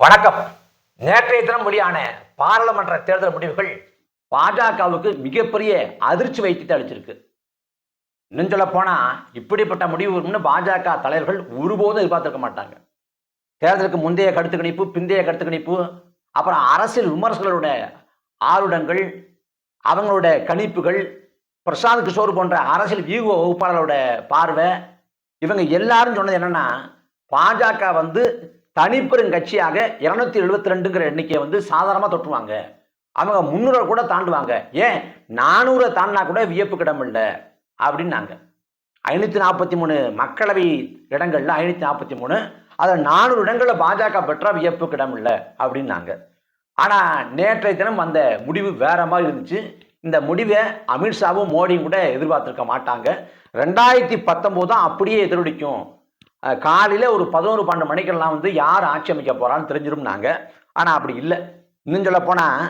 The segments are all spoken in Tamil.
வணக்கம். நேற்றைய தினம் வெளியான பாராளுமன்ற தேர்தல் முடிவுகள் பாஜகவுக்கு மிகப்பெரிய அதிர்ச்சி வைத்து அளிச்சிருக்கு. இன்னும் சொல்ல போனா இப்படிப்பட்ட முடிவு வரும்னு பாஜக தலைவர்கள் ஒருபோதும் எதிர்பார்த்திருக்க மாட்டாங்க. தேர்தலுக்கு முந்தைய கருத்து கணிப்பு பிந்தைய கருத்து கணிப்பு அப்புறம் அரசியல் விமர்சகர்களோட ஆருடங்கள் அவங்களோட கணிப்புகள் பிரசாந்த் கிஷோர் போன்ற அரசியல் வியூக வகுப்பாளரோட பார்வை இவங்க எல்லாரும் சொன்னது என்னன்னா பாஜக வந்து தனிப்பெரும் கட்சியாக இருநூத்தி எழுபத்தி ரெண்டுங்கிற எண்ணிக்கையை வந்து சாதாரணமாக தொட்டுவாங்க. அவங்க முந்நூறை கூட தாண்டுவாங்க. ஏன்? நானூறை தாண்டினா கூட வியப்பு கிடம் அப்படின்னாங்க. ஐநூற்றி நாற்பத்தி மூணு மக்களவை இடங்கள்ல ஐநூற்றி நாற்பத்தி மூணு அதில் நானூறு இடங்களில் பாஜக பெற்றால் வியப்பு கிடம் அப்படின்னாங்க. ஆனால் நேற்றைய தினம் அந்த முடிவு வேற மாதிரி இருந்துச்சு. இந்த முடிவை அமித்ஷாவும் மோடியும் கூட எதிர்பார்த்துருக்க மாட்டாங்க. ரெண்டாயிரத்தி பத்தொம்போது தான் அப்படியே எதிரொலிக்கும். காலையில் ஒரு பதினோரு பன்னெண்டு மணிக்கெல்லாம் வந்து யார் ஆட்சி அமைக்க தெரிஞ்சுரும் நாங்கள் ஆனால் அப்படி இல்லை. இன்னும் சொல்ல போனால்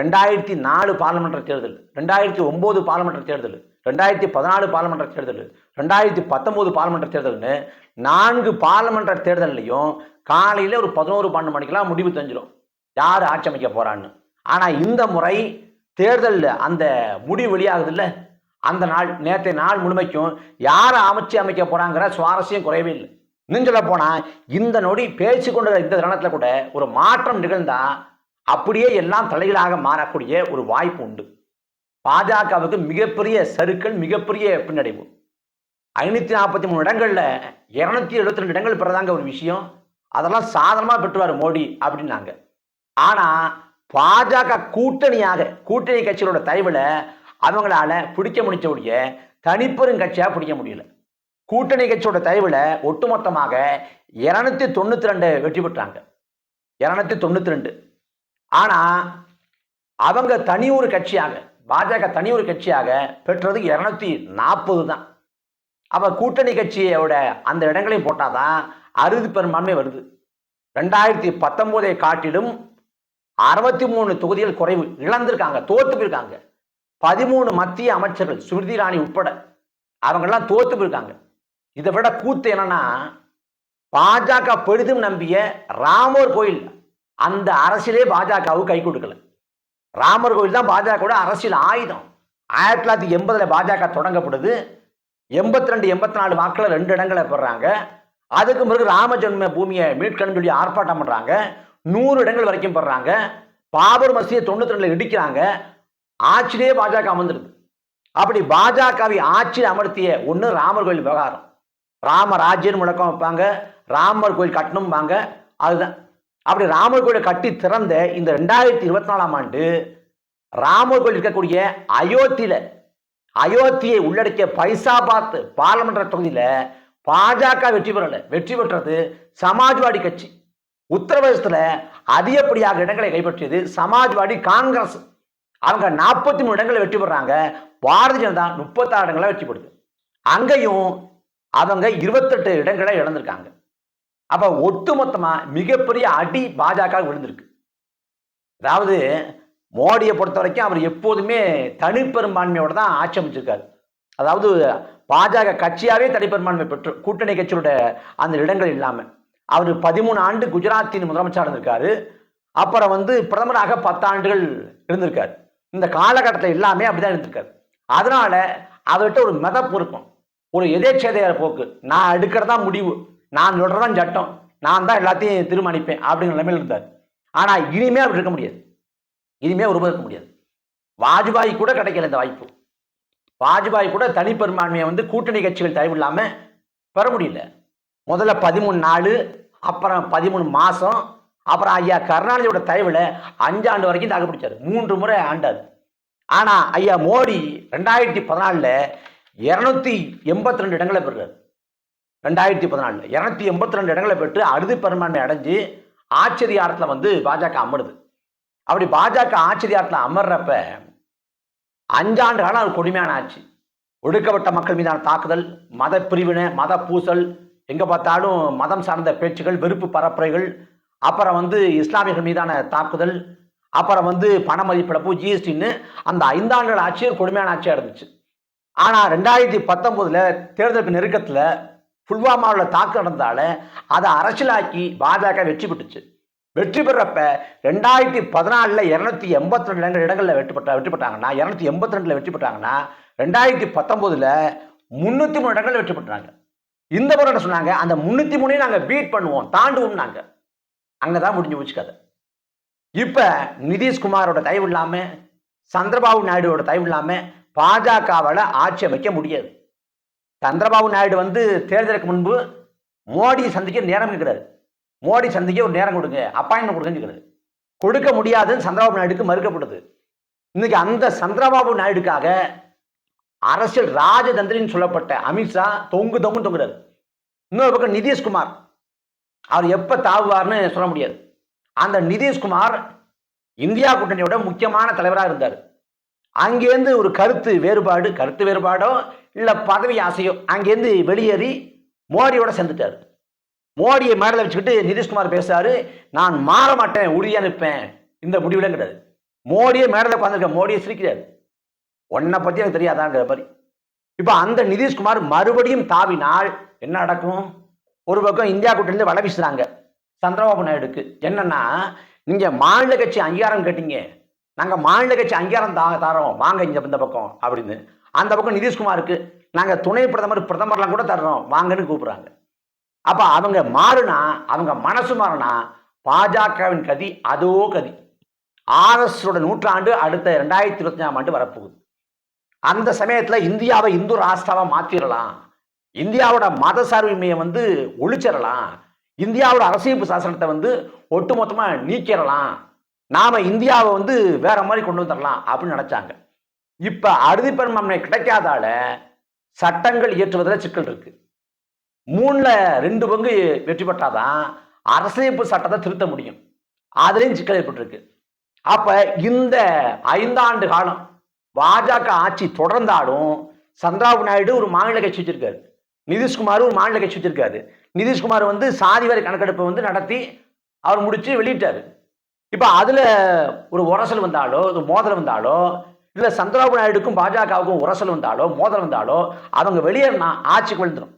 ரெண்டாயிரத்தி நாலு பாராளுமன்ற தேர்தல் ரெண்டாயிரத்தி ஒம்பது பாராளுமன்ற தேர்தல் ரெண்டாயிரத்தி பதினாலு பாராளுமன்ற தேர்தல் ரெண்டாயிரத்தி பத்தொம்போது பாராளுமன்ற தேர்தல்னு நான்கு பாராளுமன்ற தேர்தல்லையும் காலையில் ஒரு பதினோரு பன்னெண்டு மணிக்கெல்லாம் முடிவு தெரிஞ்சிடும் யார் ஆட்சி அமைக்க போகிறான்னு ஆனால் இந்த முறை தேர்தலில் அந்த முடிவு வெளியாகுதுல்ல. அந்த நாள் நேற்றைய நாள் முழுமைக்கும் யாரை அமைச்சு அமைக்க போகிறாங்கிற சுவாரஸ்யம் குறையவே இல்லை. இன்னும் சொல்ல போனால் இந்த நொடி பேச்சு கொண்ட இந்த தருணத்தில் கூட ஒரு மாற்றம் நிகழ்ந்தா அப்படியே எல்லாம் தலைகளாக மாறக்கூடிய ஒரு வாய்ப்பு உண்டு. பாஜகவுக்கு மிகப்பெரிய சருக்கள் மிகப்பெரிய பின்னடைவு. ஐநூற்றி நாற்பத்தி மூணு இடங்கள்ல இருநூத்தி எழுபத்தி ரெண்டு இடங்கள் பெறதாங்க ஒரு விஷயம். அதெல்லாம் சாதனமாக பெற்றுவார் மோடி அப்படின்னாங்க. ஆனால் பாஜக கூட்டணியாக கூட்டணி கட்சிகளோட தயவுல அவங்களால பிடிக்க முடிச்சவுடைய தனிப்பெரும் கட்சியாக பிடிக்க முடியல. கூட்டணி கட்சியோட தயவுல ஒட்டுமொத்தமாக இருநூத்தி தொண்ணூத்தி ரெண்டு வெற்றி பெற்றாங்க. இருநூத்தி தொண்ணூத்தி ரெண்டு. ஆனா அவங்க தனி ஒரு கட்சியாக பாஜக தனி ஒரு கட்சியாக பெற்றது இருநூத்தி நாற்பது தான். அவள் கூட்டணி கட்சியோட அந்த இடங்களையும் போட்டாதான் அறுதி பெரும்பான்மை வருது. ரெண்டாயிரத்தி பத்தொன்பதை காட்டிலும் அறுபத்தி மூணு தொகுதிகள் குறைவு இழந்திருக்காங்க தோத்து போயிருக்காங்க. பதிமூணு மத்திய அமைச்சர்கள் ஸ்மிருதி இராணி உட்பட அவங்கெல்லாம் தோத்து போயிருக்காங்க. இதை விட கூத்து என்னன்னா பாஜக பெரிதும் நம்பிய ராமர் கோயில் அந்த அரசியலே பாஜகவுக்கு கை கொடுக்கல. ராமர் கோயில் தான் பாஜகவோட அரசியல் ஆயுதம். ஆயிரத்தி தொள்ளாயிரத்தி எண்பதுல பாஜக தொடங்கப்படுது. எண்பத்தி ரெண்டு எண்பத்தி நாலு வாக்கில் ரெண்டு இடங்களை பெறாங்க. அதுக்கு பிறகு ராம ஜென்ம பூமியை மீட்கணும்னு சொல்லி ஆர்ப்பாட்டம் பண்றாங்க. நூறு இடங்கள் வரைக்கும் பெறாங்க. பாபர் மசியை தொண்ணூத்தி ரெண்டுல இடிக்கிறாங்க. ஆட்சியிலே பாஜக அமர்ந்துருது. அப்படி பாஜகவை ஆட்சியில் அமர்த்திய ஒன்று ராமர் கோயில் விவகாரம். ராமராஜ்யன்னு முழக்கம் வைப்பாங்க ராமர் கோயில் கட்டணும்பாங்க அதுதான். அப்படி ராமர் கோயிலை கட்டி திறந்த இந்த ரெண்டாயிரத்தி இருபத்தி நாலாம் ஆண்டு ராமர் கோயில் இருக்கக்கூடிய அயோத்தியில அயோத்தியை உள்ளடக்கிய பைசாபாத் பாராளுமன்ற தொகுதியில பாஜக வெற்றி பெறலை. வெற்றி பெற்றது சமாஜ்வாடி கட்சி. உத்தரப்பிரதேசத்தில் அதிகப்படியாக இடங்களை கைப்பற்றியது சமாஜ்வாடி காங்கிரஸ். அவங்க நாற்பத்தி மூணு இடங்களை வெற்றி பெறாங்க. பாரதிய ஜனதா முப்பத்தாறு இடங்களை வெற்றி பெறுது. அங்கேயும் அவங்க இருபத்தெட்டு இடங்களை இழந்திருக்காங்க. அப்ப ஒட்டுமொத்தமா மிகப்பெரிய அடி பாஜக விழுந்திருக்கு. அதாவது மோடியை பொறுத்த வரைக்கும் அவர் எப்போதுமே தனிப்பெரும்பான்மையோட தான் ஆட்சி அமைச்சிருக்காரு. அதாவது பாஜக கட்சியாகவே தனிப்பெரும்பான்மை பெற்று கூட்டணி கட்சியோட அந்த இடங்கள் இல்லாமல் அவர் பதிமூணு ஆண்டு குஜராத்தின் முதலமைச்சராக இருந்திருக்காரு. அப்புறம் வந்து பிரதமராக பத்தாண்டுகள் இருந்திருக்காரு. இந்த காலகட்டத்தில் எல்லாமே அப்படிதான் இருந்திருக்காரு. அதனால அவர்கிட்ட ஒரு மிதப்பு இருக்கும் ஒரு எதேச்சேதைய போக்கு. நான் எடுக்கிறதா முடிவு. நான் சொல்றதான் சட்டம். நான் தான் எல்லாத்தையும் தீர்மானிப்பேன் அப்படிங்கிற நிலைமையில் இருந்தார். ஆனால் இனிமே அப்படி இருக்க முடியாது. இனிமே இருக்க முடியாது. வாஜ்பாய் கூட கிடைக்கல இந்த வாய்ப்பு. வாஜ்பாய் கூட தனிப்பெரும்பான்மையை வந்து கூட்டணி கட்சிகள் தயவு பெற முடியல. முதல்ல பதிமூணு நாள் அப்புறம் பதிமூணு மாதம் அப்புறம் ஐயா கருணாநிதியோட தயவில் அஞ்சாண்டு வரைக்கும் தாக்கு பிடிச்சாரு. மூன்று முறை ஆண்டார். ஆனால் ஐயா மோடி ரெண்டாயிரத்தி பதினாலில் இரநூத்தி எண்பத்தி ரெண்டு இடங்களை பெறுறாரு. ரெண்டாயிரத்தி பதினாலு இரநூத்தி எண்பத்தி ரெண்டு இடங்களை பெற்று அறுதி பெரும்பான்மை அடைஞ்சு ஆச்சரியாரத்தில் வந்து பாஜக அமருது. அப்படி பாஜக ஆச்சரியாரத்தில் அமர்றப்ப அஞ்சாண்டு காலம் அது கொடுமையான ஆட்சி. ஒடுக்கப்பட்ட மக்கள் மீதான தாக்குதல் மத பிரிவினை மத பூசல் எங்கே பார்த்தாலும் மதம் சார்ந்த பேச்சுகள் வெறுப்பு பரப்புரைகள் அப்புறம் வந்து இஸ்லாமியர்கள் மீதான தாக்குதல் அப்புறம் வந்து பண மதிப்பிழப்பு ஜிஎஸ்டின்னு அந்த ஐந்தாண்டுகள் ஆட்சி கொடுமையான ஆட்சியாக இருந்துச்சு. ஆனால் ரெண்டாயிரத்தி பத்தொம்போதில் தேர்தலுக்கு நெருக்கத்தில் புல்வாமாவில் தாக்கு நடந்தால அதை அரசியலாக்கி பாஜக வெற்றி பெற்றுச்சு. வெற்றி பெறப்ப ரெண்டாயிரத்தி பதினாலில் இரநூத்தி எண்பத்தி ரெண்டு இடங்களில் வெற்றி பெற்ற வெற்றி பெற்றாங்கன்னா இரநூத்தி எண்பத்தி ரெண்டில் வெற்றி பெற்றாங்கன்னா ரெண்டாயிரத்தி பத்தொம்போதில் முந்நூற்றி மூணு இடங்களில் வெற்றி பெற்றாங்க. இந்த முறை என்ன சொன்னாங்க? அந்த முந்நூற்றி மூணையும் நாங்கள் பீட் பண்ணுவோம் தாண்டுவோம் நாங்கள் அங்கே தான் முடிஞ்சு போச்சு கதை. இப்போ நிதிஷ்குமாரோட தயவு இல்லாமல் சந்திரபாபு நாயுடுவோட தயவு இல்லாமல் பாஜகவால் ஆட்சி அமைக்க முடியாது. சந்திரபாபு நாயுடு வந்து தேர்தலுக்கு முன்பு மோடியை சந்திக்க நேரம் இருக்கிறார் மோடி சந்திக்க ஒரு நேரம் கொடுங்க அப்பாயின்மெண்ட் கொடுங்கன்னு கேக்குறாரு. கொடுக்க முடியாதுன்னு சந்திரபாபு நாயுடுக்கு மறுக்கப்படுது. இன்னைக்கு அந்த சந்திரபாபு நாயுடுக்காக அரசியல் ராஜதந்திரின்னு சொல்லப்பட்ட அமித்ஷா தொங்கு தொங்கு தொங்குறாரு. இன்னொரு பக்கம் நிதிஷ்குமார். அவர் எப்போ தாவுவார்னு சொல்ல முடியாது. அந்த நிதிஷ்குமார் இந்தியா கூட்டணியோட முக்கியமான தலைவராக இருந்தார். அங்கேருந்து ஒரு கருத்து வேறுபாடு கருத்து வேறுபாடோ இல்லை பதவி ஆசையோ அங்கேருந்து வெளியேறி மோடியோட சேர்ந்துட்டார். மோடியை மேடல வச்சுக்கிட்டு நிதிஷ்குமார் பேசுறாரு நான் மாற மாட்டேன் உறுதியாக நிற்பேன் இந்த முடிவுல கிடையாது மோடியே மேடல உட்காந்துருக்க மோடியை சிரிக்கிறார். உன்னை பற்றி எனக்கு தெரியாதாங்கிற மாதிரி. இப்போ அந்த நிதிஷ்குமார் மறுபடியும் தாவினால் என்ன நடக்கும்? ஒரு பக்கம் இந்தியா கூட்டிலிருந்து வலை வீசுறாங்க. சந்திரபாபு நாயுடுக்கு. என்னன்னா நீங்கள் மாநில கட்சி அங்கீகாரம் கேட்டீங்க. நாங்கள் மாநில கட்சி அங்கீகாரம் தா தரோம் வாங்க இந்த இந்த பக்கம் அப்படின்னு. அந்த பக்கம் நிதிஷ்குமாருக்கு நாங்கள் துணை பிரதமர் பிரதமர்லாம் கூட தர்றோம். வாங்கன்னு கூப்பிட்றாங்க. அப்போ அவங்க மாறுனா அவங்க மனசு மாறினா பாஜகவின் கதி அதோ கதி. ஆர்எஸோட நூற்றாண்டு அடுத்த ரெண்டாயிரத்தி இருபத்தி ஆம் ஆண்டு வரப்போகுது. அந்த சமயத்தில் இந்தியாவை இந்து ராஷ்டிராவா மாற்றிடலாம் இந்தியாவோட மத சார்பின்மையை வந்து ஒழிச்சிடலாம் இந்தியாவோட அரசியல் சாசனத்தை வந்து ஒட்டுமொத்தமாக நீக்கிடலாம் நாம இந்தியாவை வந்து வேற மாதிரி கொண்டு வந்துடலாம் அப்படின்னு நினைச்சாங்க. இப்ப அறுதி பெரும்பான்மை கிடைக்காதால சட்டங்கள் இயற்றுவதில் சிக்கல் இருக்கு. மூணுல ரெண்டு பங்கு வெற்றி பெற்றாதான் அரசியலமைப்பு சட்டத்தை திருத்த முடியும். அதுலேயும் சிக்கல் ஏற்பட்டிருக்கு. அப்ப இந்த ஐந்தாண்டு காலம் பாஜக ஆட்சி தொடர்ந்தாலும் சந்திராபு நாயுடு ஒரு மாநில கட்சி வச்சிருக்காரு. நிதிஷ்குமார் ஒரு மாநில கட்சி வச்சிருக்காரு. நிதிஷ்குமார் வந்து சாதி வரை கணக்கெடுப்பை வந்து நடத்தி அவர் முடிச்சு வெளியிட்டாரு. இப்போ அதுல ஒரு உரசல் வந்தாலோ ஒரு மோதல் வந்தாலோ இல்ல சந்திரபாபு நாயுடுக்கும் பாஜகவுக்கும் உரசல் வந்தாலோ மோதல் வந்தாலோ அவங்க வெளியேறினா ஆட்சிக்கு விழுந்துடும்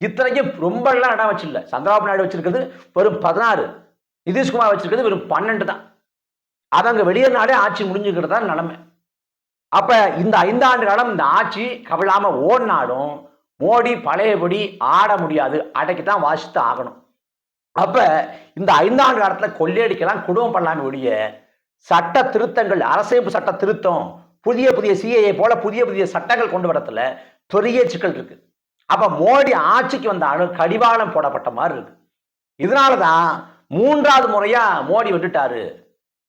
இத்தனைக்கும் ரொம்ப எல்லாம் இடம் வச்சில்ல. சந்திரபாபு நாயுடு வச்சிருக்கிறது வெறும் பதினாறு. நிதிஷ்குமார் வச்சிருக்கிறது வெறும் பன்னெண்டு தான். அவங்க வெளியேறினாலே ஆட்சி முடிஞ்சுக்கிறது தான் நிலைமை. அப்ப இந்த ஐந்தாண்டு காலம் இந்த ஆட்சி கவிழாம ஓடினாலும் மோடி பழையபடி ஆட முடியாது. அடைக்கத்தான் வாசித்து ஆகணும். அப்ப இந்த ஐந்தாண்டு காலத்துல கொள்ளையடிக்கலாம் குடும்பம் பண்ணலாமே ஒழிய சட்ட திருத்தங்கள் அரசியல் சட்ட திருத்தம் புதிய புதிய சிஏஏ போல புதிய புதிய சட்டங்கள் கொண்டு வரத்துல பெரிய சிக்கல் இருக்கு. அப்ப மோடி ஆட்சிக்கு வந்தாலும் கடிவாளம் போடப்பட்ட மாதிரி இருக்கு. இதனாலதான் மூன்றாவது முறையா மோடி வெட்டுட்டாரு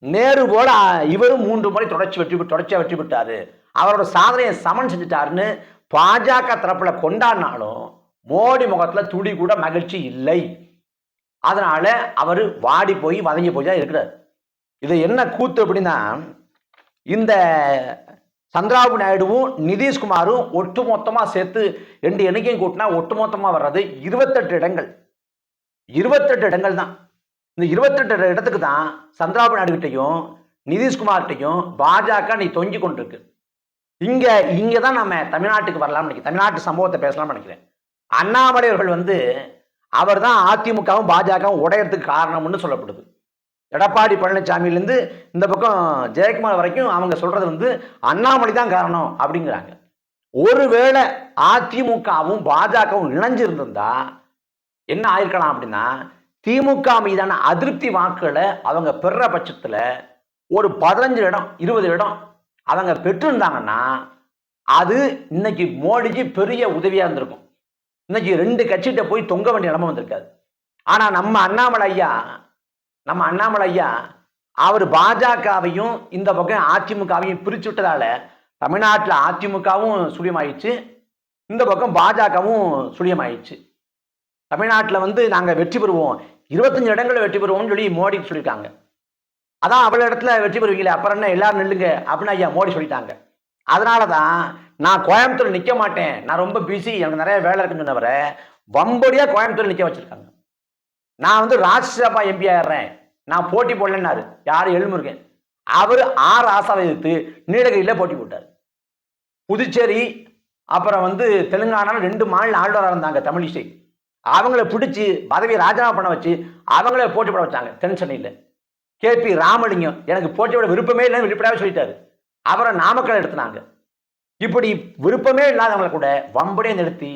நேரு போல இவரும் மூன்று முறை தொடர்ச்சி வெற்றி தொடர்ச்சியா வெற்றி பெற்றாரு. அவரோட சாதனையை சமன் செஞ்சுட்டாருன்னு பாஜக தரப்புல கொண்டாடினாலும் மோடி முகத்துல துடி கூட மகிழ்ச்சி இல்லை. அதனால அவர் வாடி போய் வதங்கி போய் தான் இருக்கிறார். இது என்ன கூத்து அப்படின்னா இந்த சந்திராபு நாயுடுவும் நிதிஷ்குமாரும் ஒட்டு மொத்தமாக சேர்த்து ரெண்டு எண்ணிக்கையும் கூட்டினா ஒட்டு மொத்தமாக வர்றது இருபத்தெட்டு இடங்கள். இருபத்தெட்டு இடங்கள் தான். இந்த இருபத்தெட்டு இடத்துக்கு தான் சந்திராபு நாயுடுகிட்டையும் நிதிஷ்குமார்கிட்டையும் பாஜக நீ தொங்கி கொண்டிருக்கு. இங்கே இங்கே தான் நம்ம தமிழ்நாட்டுக்கு வரலாம்னு நினைக்கிறேன். தமிழ்நாட்டு சம்பவத்தை பேசலாம்னு நினைக்கிறேன். அண்ணாமலை அவர்கள் வந்து அவர் தான் அதிமுகவும் பாஜகவும் உடையறதுக்கு காரணம்னு சொல்லப்படுது. எடப்பாடி பழனிசாமியிலேருந்து இந்த பக்கம் ஜெயக்குமார் வரைக்கும் அவங்க சொல்கிறது வந்து அண்ணாமலை தான் காரணம் அப்படிங்கிறாங்க. ஒருவேளை அதிமுகவும் பாஜகவும் இணைஞ்சிருந்திருந்தா என்ன ஆயிருக்கலாம் அப்படின்னா திமுக மீதான அதிருப்தி வாக்குகளை அவங்க பெறுற பட்சத்தில் ஒரு பதினஞ்சு இடம் இருபது இடம் அவங்க பெற்றிருந்தாங்கன்னா அது இன்னைக்கு மோடிக்கு பெரிய உதவியாக இருந்திருக்கும். இன்னைக்கு ரெண்டு கட்சிகிட்ட போய் தொங்க வேண்டிய நிலம வந்திருக்காது. ஆனா நம்ம அண்ணாமலை ஐயா நம்ம அண்ணாமலை ஐயா அவர் பாஜகவையும் இந்த பக்கம் அதிமுகவையும் பிரிச்சு விட்டதால தமிழ்நாட்டில் அதிமுகவும் சுழியமாயிடுச்சு இந்த பக்கம் பாஜகவும் சுழியமாயிடுச்சு தமிழ்நாட்டில் வந்து நாங்கள் வெற்றி பெறுவோம். இருபத்தஞ்சு இடங்களில் வெற்றி பெறுவோம்னு சொல்லி மோடி சொல்லியிருக்காங்க. அதான் அவ்வளோ இடத்துல வெற்றி பெறுவீங்களே அப்புறம் என்ன எல்லாரும் நில்லுங்க அப்படின்னு ஐயா மோடி சொல்லிட்டாங்க. அதனால தான் நான் கோயம்புத்தூர் நிற்க மாட்டேன். நான் ரொம்ப பிஸி எனக்கு நிறைய வேலை இருக்குன்னு சொன்னவரை வம்படியாக கோயம்புத்தூர் நிற்க வச்சுருக்காங்க. நான் வந்து ராஜ்யசபா எம்பி ஆயிடுறேன். நான் போட்டி போடலன்னாரு. யார்? எழுமுருகன் அவர் ஆறு ஆசாவை எதிர்த்து நீலகிரியில் போட்டி போட்டார். புதுச்சேரி அப்புறம் வந்து தெலுங்கானால ரெண்டு மாநில ஆளுநராக இருந்தாங்க தமிழிசை அவங்கள பிடிச்சி பதவியை ராஜினாமா பண்ண வச்சு அவங்கள போட்டி போட வச்சாங்க தென் சென்னையில். கே பி ராமலிங்கம் எனக்கு போட்டியோட விருப்பமே இல்லைன்னு வெளிப்படையாக சொல்லிட்டாரு. அவரை நாமக்கல் எடுத்தினாங்க இப்படி விருப்பமே இல்லாதவங்களை கூட வம்படியே நிறுத்தி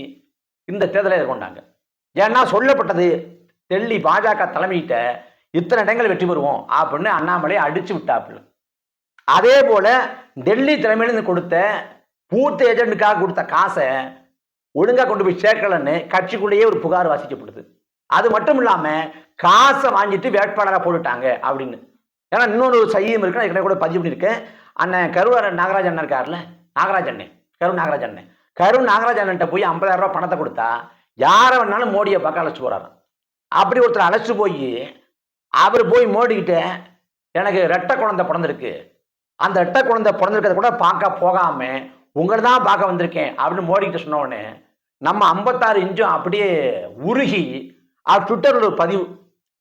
இந்த தேர்தலை எதிர்கொண்டாங்க. ஏன்னா சொல்லப்பட்டது டெல்லி பாஜக தலைமையிட்ட இத்தனை இடங்கள் வெற்றி பெறுவோம் அப்படின்னு அண்ணாமலை அடிச்சு விட்டாப்புல. அதே போல டெல்லி தலைமையிலிருந்து கொடுத்த பூர்த்த ஏஜென்ட்டுக்காக கொடுத்த காசை ஒழுங்காக கொண்டு போய் சேர்க்கலன்னு கட்சிக்குள்ளேயே ஒரு புகார் வாசிக்கப்படுது அது மட்டும் இல்லாமல் காசை வாங்கிட்டு வேட்பாளராக போட்டுட்டாங்க அப்படின்னு. ஏன்னா இன்னொரு சையம் இருக்கு நான் கூட பதிவு பண்ணியிருக்கேன். அண்ணன் கருவார நாகராஜ் அண்ணன் இருக்கார்ல நாகராஜ் அண்ணன் கரு நாகராஜ் அண்ணன் கரு நாகராஜ் அண்ணன்ட்ட போய் 50000 ரூபாய் பணத்தை கொடுத்தா யாரை வேணாலும் மோடியை பார்க்க அழைச்சிட்டு போறாராம் அப்படி ஒருத்தர் அழைச்சிட்டு போய் அவர் போய் மோடிக்கிட்ட எனக்கு ரெட்டை குழந்தை பிறந்திருக்கு. அந்த ரெட்டை குழந்தை பிறந்திருக்கிறத கூட பார்க்க போகாம உங்களை தான் பார்க்க வந்திருக்கேன் அப்படின்னு மோடிக்கிட்ட சொன்னோடனே நம்ம ஐம்பத்தாறு இன்ச்சும் அப்படியே உருகி அவர் ட்விட்டரில் ஒரு பதிவு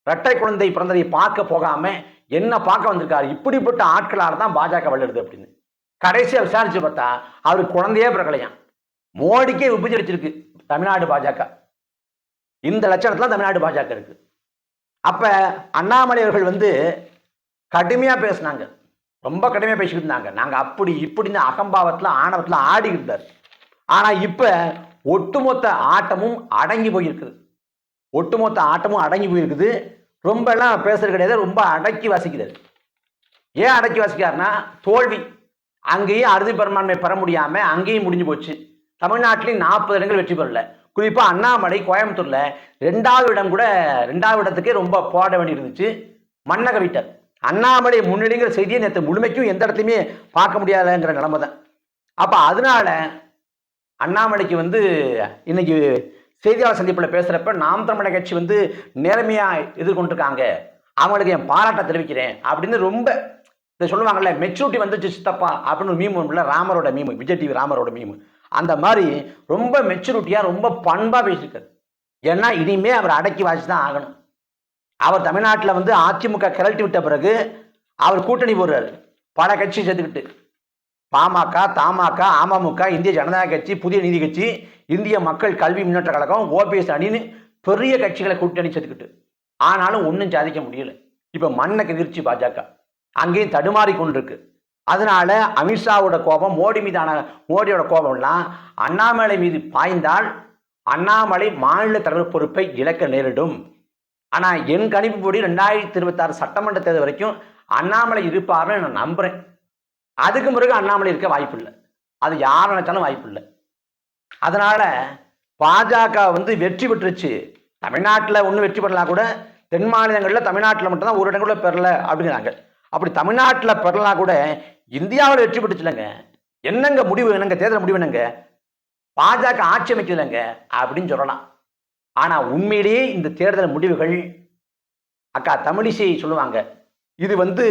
ரெட்டை குழந்தை பிறந்ததை பார்க்க போகாமல் என்ன பார்க்க வந்திருக்காரு? இப்படிப்பட்ட ஆட்களால் தான் பாஜக வளருது அப்படின்னு. கடைசியாக விசாரிச்சு பார்த்தா அவருக்கு குழந்தையே பிறக்கலையாம். மோடிக்கே விபஜரிச்சிருக்கு தமிழ்நாடு பாஜக. இந்த லட்சணத்தில் தமிழ்நாடு பாஜக இருக்கு. அப்போ அண்ணாமலை அவர்கள் வந்து கடுமையாக பேசினாங்க. ரொம்ப கடுமையாக பேசிக்கிட்டு இருந்தாங்க. நாங்கள் அப்படி இப்படின்னு அகம்பாவத்தில் ஆணவத்தில் ஆடிக்கிட்டு இருந்தார். இப்போ இப்ப ஒட்டுமொத்த ஆட்டமும் அடங்கி போயிருக்குது ஒட்டுமொத்த ஆட்டமும் அடங்கி போயிருக்குது. ரொம்பலாம் பேசுறது கிடையாது ரொம்ப அடக்கி வாசிக்கிறது ஏன் அடக்கி வாசிக்கிறார்னா தோல்வி. அங்கேயும் அறுதி பெரும்பான்மை பெற முடியாமல் அங்கேயும் முடிஞ்சு போச்சு. தமிழ்நாட்டிலையும் நாற்பது இடங்கள் வெற்றி பெறல. குறிப்பாக அண்ணாமலை கோயம்புத்தூரில் ரெண்டாவது இடம் கூட ரெண்டாவது இடத்துக்கே ரொம்ப போட வேண்டியிருந்துச்சு. மன்னக வீட்டர். அண்ணாமலை முன்னிலைங்கிற செய்தியை நேற்று முழுமைக்கும் எந்த இடத்துலையுமே பார்க்க முடியாதுங்கிற நிலைமை தான் அப்போ அதனால அண்ணாமலைக்கு வந்து இன்னைக்கு செய்தியாளர் சந்திப்பில் பேசுகிறப்ப நாம் தமிழக கட்சி வந்து நேர்மையாக எதிர்கொண்டிருக்காங்க. அவங்களுக்கு என் பாராட்டை தெரிவிக்கிறேன் அப்படின்னு ரொம்ப இதை சொல்லுவாங்கல்ல மெச்சூரிட்டி வந்துச்சு சித்தப்பா அப்படின்னு ஒரு மீம் ஒன்றுல ராமரோட மீம் விஜய் டிவி ராமரோட மீம் அந்த மாதிரி ரொம்ப மெச்சூரிட்டியாக ரொம்ப பண்பாக பேசியிருக்காரு. ஏன்னா இனிமே அவர் அடக்கி வாசி தான் ஆகணும். அவர் தமிழ்நாட்டில் வந்து அதிமுக கிளட்டி விட்ட பிறகு அவர் கூட்டணி போடுறாரு. பல கட்சி சேர்த்துக்கிட்டு. பாமக தமாக அமமுக இந்திய ஜனநாயக கட்சி புதிய நீதி கட்சி இந்திய மக்கள் கல்வி முன்னேற்ற கழகம் ஓபிஎஸ் அணின்னு பெரிய கட்சிகளை கூட்டணி சேர்த்துக்கிட்டு ஆனாலும் ஒன்றும் சாதிக்க முடியல. இப்போ மண்ணை கதிர்ச்சி பாஜக. அங்கேயும் தடுமாறி கொண்டிருக்கு. அதனால அமித்ஷாவோட கோபம் மோடி மீதான மோடியோட கோபம்லாம் அண்ணாமலை மீது பாய்ந்தால் அண்ணாமலை மாநில தலைவர் பொறுப்பை இழக்க நேரிடும். ஆனால் என் கணிப்புப்படி ரெண்டாயிரத்தி இருபத்தாறு சட்டமன்ற தேர்தல் வரைக்கும் அண்ணாமலை இருப்பார்னு நான் நம்புகிறேன் அதுக்கு பிறகு அண்ணாமலை இருக்க வாய்ப்பு இல்லை அது யார் நினைச்சாலும் வாய்ப்பு இல்லை அதனால பாஜக வந்து வெற்றி பெற்றுச்சு. தமிழ்நாட்டில் ஒன்றும் வெற்றி பெறலாம் கூட தென் மாநிலங்களில் தமிழ்நாட்டில் மட்டும்தான் ஒரு இடம் கூட பெறல அப்படிங்கிறாங்க. அப்படி தமிழ்நாட்டில் பெறலாம் கூட இந்தியாவில் வெற்றி பெற்றுச்சுலங்க. என்னங்க முடிவு என்னங்க தேர்தல் முடிவு என்னங்க? பாஜக ஆட்சி அமைக்கலங்க அப்படின்னு சொல்லலாம். ஆனால் உண்மையிலேயே இந்த தேர்தல் முடிவுகள் அக்கா தமிழிசை சொல்லுவாங்க. இது வந்து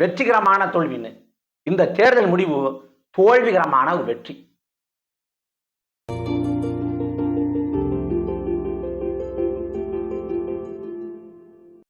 வெற்றிகரமான தோல்வின்னு. இந்த தேர்தல் முடிவு தோல்விகரமான ஒரு வெற்றி.